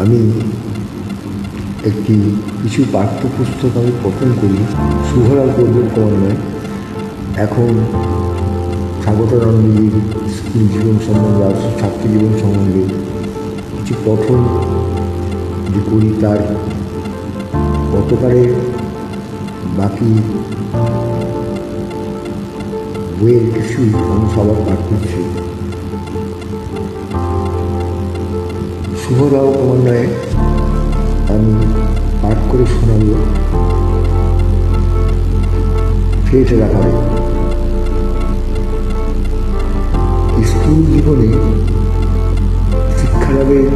আমি একটি কিছু পাঠ্যপুস্তক আমি পঠন করি। সুহরাল করবেন ক্রমান্বয়ে এখন স্বাগতানন্দজির স্কুল জীবন সম্বন্ধে আর ছাত্র জীবন সম্বন্ধে কিছু পঠন যে করি তার গতকালে বাকি বইয়ের কিছু আমি সবার পাঠ করছি। শুভরাও ক্রমান্বয়ে আমি পাঠ করে শোনাব ফেসে রাখাবে স্কুল জীবনে শিক্ষালাভের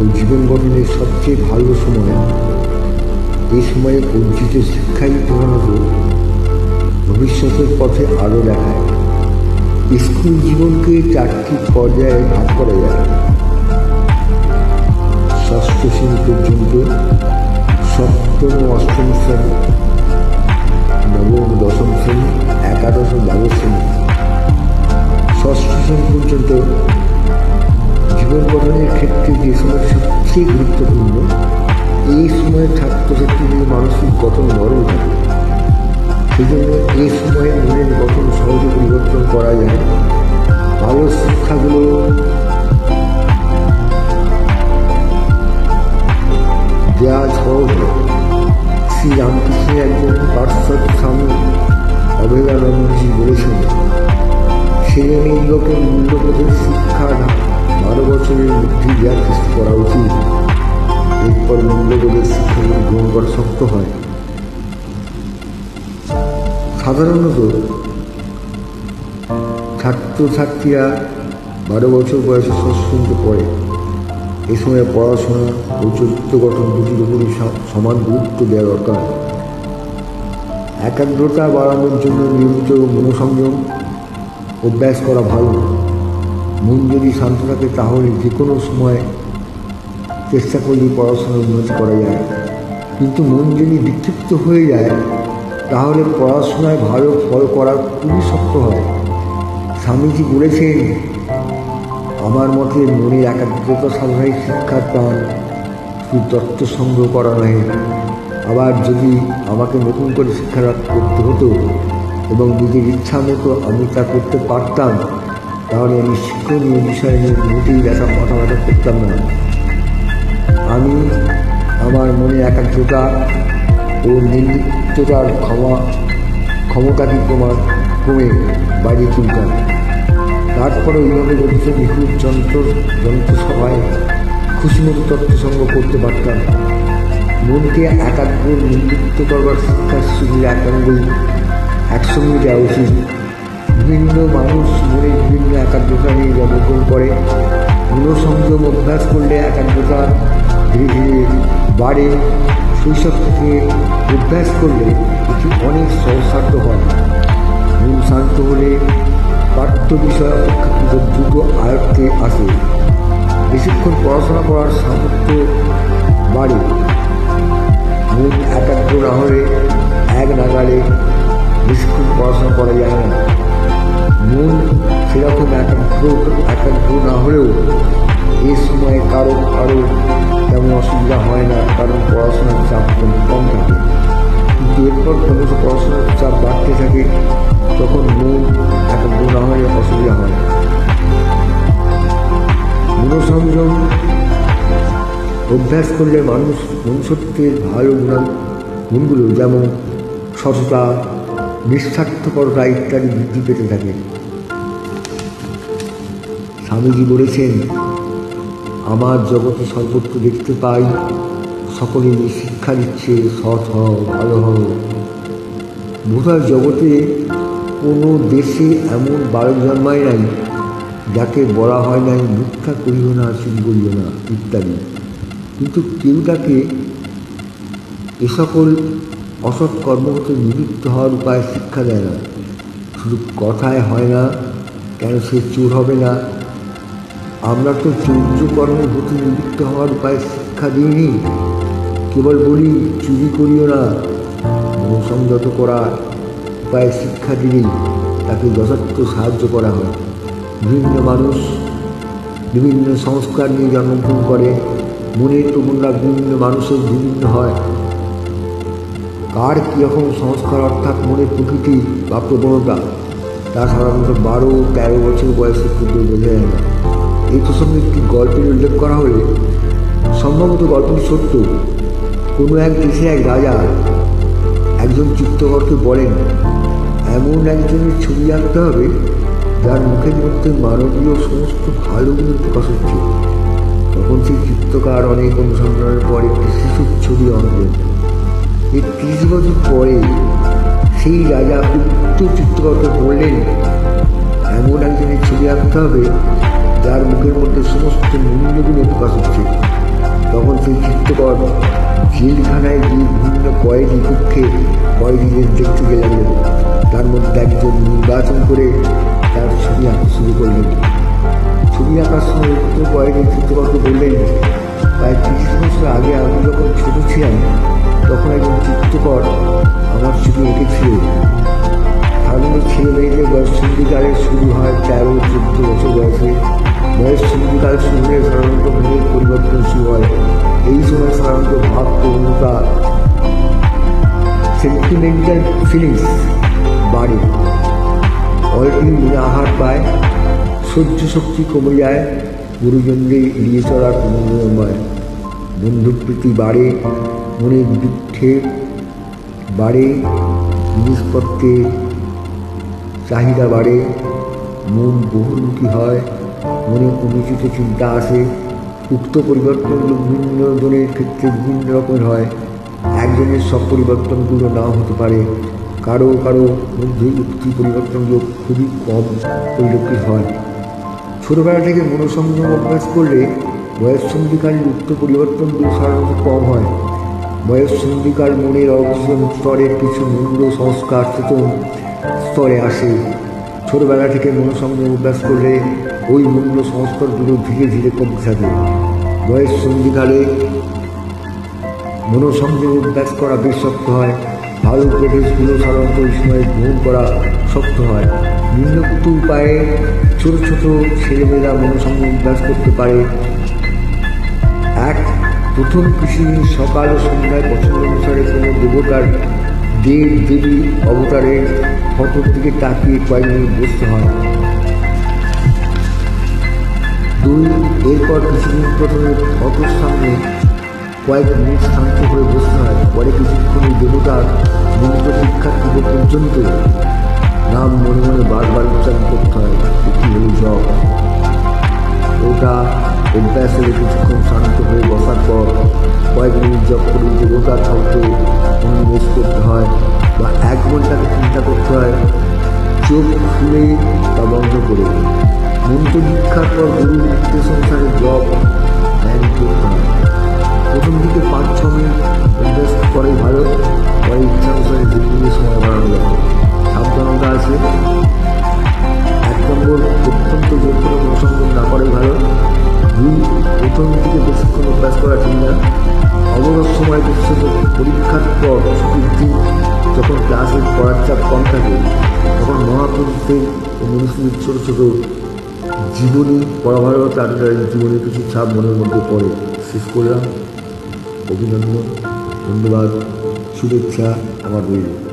ও জীবন গঠনের সবচেয়ে ভালো সময় এই সময়ে অর্জিত শিক্ষাই প্রধানত ভবিষ্যতের পথে আলো দেখায়। স্কুল জীবনকে চারটি পর্যায়ে ভাগ করা যায়। ষষ্ঠ শ্রেণি পর্যন্ত সপ্তম অষ্টম শ্রেণি, নবম দশম শ্রেণি, একাদশ দ্বাদশ শ্রেণি। ষষ্ঠ শ্রেণি পর্যন্ত জীবন গঠনের ক্ষেত্রে যে সময় সবচেয়ে গুরুত্বপূর্ণ, এই সময়ে ছাত্রছাত্রীদের মানসিক গঠন নরম থাকে সেই জন্য এই সময়ে মনের গঠন সহজে পরিবর্তন করা যায়। মধ্যে দেওয়ার চেষ্টা করা উচিত এরপর মূল্যবোধের শিক্ষাগুলি গ্রহণ করা শক্ত হয় সাধারণত ছাত্রছাত্রীরা বারো বছর বয়সে ষষ্ঠ পড়ে এ সময় পড়াশোনা ও চরিত্র গঠন দুটির উপরই সমান গুরুত্ব দেওয়া দরকার একাগ্রতা বাড়ানোর জন্য নিয়মিত মনোসংযম অভ্যাস করা ভালো। মন যদি শান্ত থাকে, তাহলে যে কোনো সময় চেষ্টা করলে পড়াশোনার উন্নতি করা যায়। কিন্তু মন যদি বিক্ষিপ্ত হয়ে যায়, তাহলে পড়াশোনায় ভালো ফল করা খুবই শক্ত হয়। স্বামীজি বলেছেন, আমার মতে মনে একাগ্রতা সাধনায় শিক্ষার প্রাণ শুধু তত্ত্ব সংগ্রহ করা নয় আবার যদি আমাকে নতুন করে শিক্ষা করতে হতো এবং নিজের ইচ্ছা মতো আমি তা করতে পারতাম তাহলে আমি শিক্ষণীয় বিষয় নিয়ে মোটেই ব্যথা মাথা করতাম না। আমি আমার মনে একাগ্রতা ও নির্লিপ্ততার ক্ষমা, ক্ষমতাকে প্রমাণ কমে বাড়িয়ে তুলতাম। তারপরে ওইভাবে গঠিত নিখুঁত যন্ত্র, যন্ত্রসভায় খুশিমতো তথ্যসঙ্গ করতে পারতাম। মনকে একাগ্র, নির্লিপ্ত করবার শিক্ষার সুযোগ একাঙ্গই একসঙ্গে যাওয়া উচিত। বিভিন্ন মানুষ মনে বিভিন্ন একাগ্রতা নিয়ে জন্মগ্রহণ করে মনোসংযম অভ্যাস করলে একাগ্রতা ধীরে ধীরে বাড়ে। শৈশব থেকে অভ্যাস করলে এটি অনেক সহসাধ্য হয়। মন শান্ত হলে পাঠ্য বিষয় অপেক্ষাকৃত দ্রুত আয়ত্তে আসে। বেশিক্ষণ পড়াশোনা করার সামর্থ্য বাড়ে। মন একাগ্র না হলে এক নাগালে বেশিক্ষণ পড়াশোনা করা যায় না। মন সেরকম একাগ্র একাগ্র না হলেও এই সময়ে কারও কারও তেমন অসুবিধা হয় না, কারণ পড়াশোনার চাপ কম থাকে। কিন্তু এরপর ক্রমশ পড়াশোনার চাপ বাড়তে থাকে, তখন মন একাগ্র না হলে অসুবিধা হয় মনোসংযম, অভ্যাস করলে মানুষ মনুষ্যত্বের ভালো গুণান গুণগুলো যেমন সততা নিঃস্বার্থপরতা ইত্যাদি বৃদ্ধি পেতে থাকে। স্বামীজি বলেছেন, আমার জগতে সর্বত্র দেখতে পাই, সকলে শিক্ষা দিচ্ছে সৎ হও, ভালো হও। বোধহয় জগতে কোনো দেশে এমন বালক জন্মায় নাই, যাকে বলা হয় নাই, মিথ্যা করিও না চুরি করিও না, ইত্যাদি। কিন্তু কেউ তাকে এ সকল অসৎ কর্মগত নিযুক্ত হওয়ার উপায় শিক্ষা দেয় না। শুধু কথায় হয় না, কেন সে চোর হবে না আমরা তো চৌর্যকর্মের প্রতি নিযুক্ত হওয়ার উপায় শিক্ষা দিইনি। কেবল বলি, চুরি করিও না। সংযত করা উপায় শিক্ষা দিলেই তাকে যথার্থ সাহায্য করা হয়। বিভিন্ন মানুষ বিভিন্ন সংস্কার নিয়ে জন্মগ্রহণ করে। মনের তমন্না বিভিন্ন মানুষের বিভিন্ন হয়। কার কীরকম সংস্কার অর্থাৎ মনের প্রকৃতি বা প্রবণতা, তা সাধারণত বারো তেরো বছর বয়সে ক্ষুদ্র বোঝা যায় না। এই প্রসঙ্গে একটি গল্পের উল্লেখ করা হলে সম্ভবত গল্পটি সত্য, কোনো এক দেশে এক রাজা একজন চিত্রকরকে বলেন, এমন একজনের ছবি আঁকতে হবে যার মুখের মধ্যে মানবীয় সমস্ত ভালো গুণ প্রকাশ হচ্ছে। তখন সেই চিত্রকার অনেক অনুসন্ধানের পর একটি শিশুর ছবি আঁকলেন। এর ত্রিশ বছর পরে সেই রাজা উক্ত চিত্রকরকে বললেন, এমন একজনের ছবি আঁকতে হবে যার মুখের মধ্যে সমস্ত মূল্যগুণে প্রকাশ হচ্ছে, তখন সেই চিত্রকর জেলখানায় গিয়ে বিভিন্ন কয়েদি পক্ষে কয়েদিদের দেখতে গেলেন তার মধ্যে একজন নির্বাচন করে তার ছবি আঁকা শুরু করলেন। ছবি আঁকার সময় উক্ত কয়েদি চিত্রকরকে বললেন, প্রায় তিরিশ বছর আগে আমি যখন ছোটো ছিলাম, তখন একজন ফিলিংস বাড়ে অলরেডি আহার পায় সহ্য শক্তি কমে যায়, গুরুজনদের এড়িয়ে চলার প্রবণতা হয় বন্ধুপ্রীতি বাড়ে, মনের দুঃখে বাড়ে জিনিসপত্রের চাহিদা বাড়ে, মন বহুমুখী হয়, মনে অনুচিত চিন্তা আসে। উক্ত পরিবর্তনগুলো বিভিন্ন জনের ক্ষেত্রে বিভিন্ন রকমের হয়। একজনের সব পরিবর্তনগুলো নাও হতে পারে। কারও কারও মধ্যে উক্ত পরিবর্তনগুলো খুবই কম পরিলক্ষিত হয়। ছোটোবেলা থেকে মনোসংযম অভ্যাস করলে বয়স সন্ধিকালীন উক্ত পরিবর্তনগুলো সাধারণত কম হয়। বয়স সন্ধিকাল মনের অবস্থান স্তরের কিছু মূল্য সংস্কার চেতন স্তরে আসে। ছোটবেলা থেকে মনোসংযম অভ্যাস করলে ওই মূল্য সংস্কারগুলো ধীরে ধীরে কমতে থাকে। বয়স সন্ধিকালে মনোসংযম অভ্যাস করা বেশ শক্ত হয়। ভালো উপদেশগুলো সাধারণত ওই সময় গ্রহণ করা শক্ত হয়। নিম্নোক্ত উপায়ে ছোট ছোট ছেলেমেয়েরা মনোসংযম অভ্যাস করতে পারে। এক, প্রথম কৃষি সকাল ও সন্ধ্যায় পছন্দ অনুসারে কোনো দেবতার দেব দেবী অবতারের ফটোর দিকে তাকিয়ে কয়েক মিনিট বসতে হয়। দুই, এরপর কিছুদিন প্রথমে ফটোর সামনে কয়েক মিনিট শান্ত হয়ে বসতে হয়। পর্যন্ত নাম মনে মনে বারবার উচ্চারণ করতে হয় এটি হল জব ওটা অভ্যাস হলে কিছুক্ষণ শান্ত হয়ে বসার পর কয়েক মিনিট জব করে দেবতার শব্দে মনোনিবেশ করতে হয় বা এক ঘন্টাকে চিন্তা করতে হয়, চোখ খুলে বা বন্ধ করে। মন্ত্র দীক্ষার পর নির্দেশ অনুসারে এক নম্বর অত্যন্ত করে অনুসন্ধান না করাই ভালো দুই প্রথম দিকে বেশিক্ষণ অভ্যাস করা ঠিক না অবরোধ সময় বিশেষত পরীক্ষার পর ছুটির যখন ক্লাসের পড়ার চাপ কম থাকে তখন মহাপুরুষদের ও মনুষ্যদের ছোটো ছোটো জীবনী ভালো তাদের জীবনের কিছু ছাপ মনের মধ্যে পড়ে শেষ করলাম অভিনন্দন, ধন্যবাদ, শুভেচ্ছা, আমার রইল।